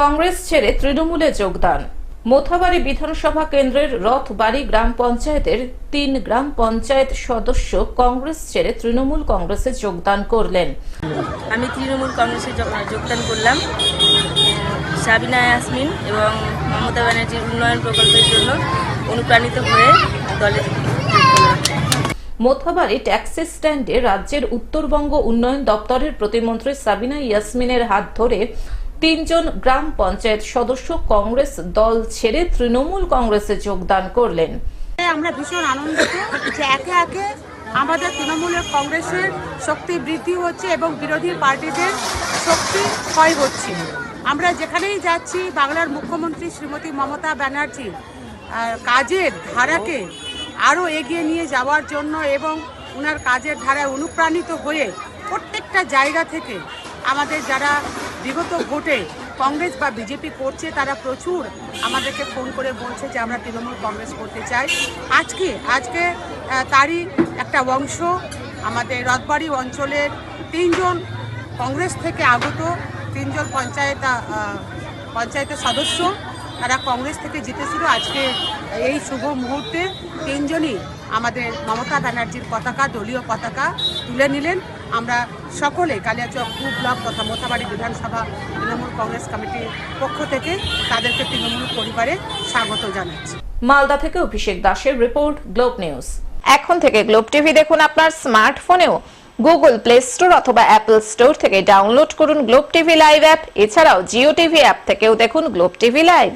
কংগ্রেস ছেড়ে তৃণমূলে যোগদান। মোথাবাড়ি বিধানসভা কেন্দ্রের রথবাড়ি গ্রাম পঞ্চায়েতের তিন গ্রাম পঞ্চায়েত সদস্য কংগ্রেস ছেড়ে তৃণমূল কংগ্রেসে যোগদান করলেন। আমি তৃণমূল কংগ্রেসে যোগদান করলাম। সাবিনা ইয়াসমিন এবং মমতা ব্যানার্জির উন্নয়ন প্রকল্পের জন্য অনুপ্রাণিত হয়ে দলে মোথাবাড়ি ট্যাক্সি স্ট্যান্ডে রাজ্যের উত্তরবঙ্গ উন্নয়ন দপ্তরের প্রতিমন্ত্রী সাবিনা ইয়াসমিনের হাত ধরে তিনজন গ্রাম পঞ্চায়েত সদস্য কংগ্রেস দল ছেড়ে তৃণমূল কংগ্রেসে যোগদান করলেন। আমরা ভীষণ আনন্দিত যে একে একে আমাদের তৃণমূলের কংগ্রেসের শক্তি বৃদ্ধি হচ্ছে এবং বিরোধী পার্টিদের শক্তি ক্ষয় হচ্ছে। আমরা যেখানেই যাচ্ছি, বাংলার মুখ্যমন্ত্রী শ্রীমতী মমতা ব্যানার্জি কাজের ধারাকে আরও এগিয়ে নিয়ে যাওয়ার জন্য এবং ওনার কাজের ধারায় অনুপ্রাণিত হয়ে প্রত্যেকটা জায়গা থেকে আমাদের যারা বিগত ভোটে কংগ্রেস বা বিজেপি করছে, তারা প্রচুর আমাদেরকে ফোন করে বলছে যে আমরা তৃণমূল কংগ্রেস করতে চাই। আজকে আজকে তারই একটা অংশ আমাদের রথবাড়ি অঞ্চলের তিনজন কংগ্রেস থেকে আগত, তিনজন পঞ্চায়েত পঞ্চায়েতের সদস্য, তারা কংগ্রেস থেকে জিতেছিল আজকে এই শুভ মুহূর্তে। তিনজনই আমাদের মমতা ব্যানার্জির পতাকা, দলীয় পতাকা তুলে নিলেন। আমরা সকলে কালিয়াচক টু ব্লক তথা মোথাবাড়ি বিধানসভা তৃণমূল কংগ্রেস কমিটির পক্ষ থেকে তাদেরকে তৃণমূল পরিবারে স্বাগত জানাচ্ছি। মালদা থেকে অভিষেক দাসের রিপোর্ট গ্লোব নিউজ। এখন থেকে গ্লোব টিভি দেখুন আপনার স্মার্টফোনেও। গুগল প্লে স্টোর অথবা অ্যাপল স্টোর থেকে ডাউনলোড করুন গ্লোব টিভি লাইভ অ্যাপ। এছাড়াও জিও টিভি অ্যাপ থেকেও দেখুন গ্লোব টিভি লাইভ।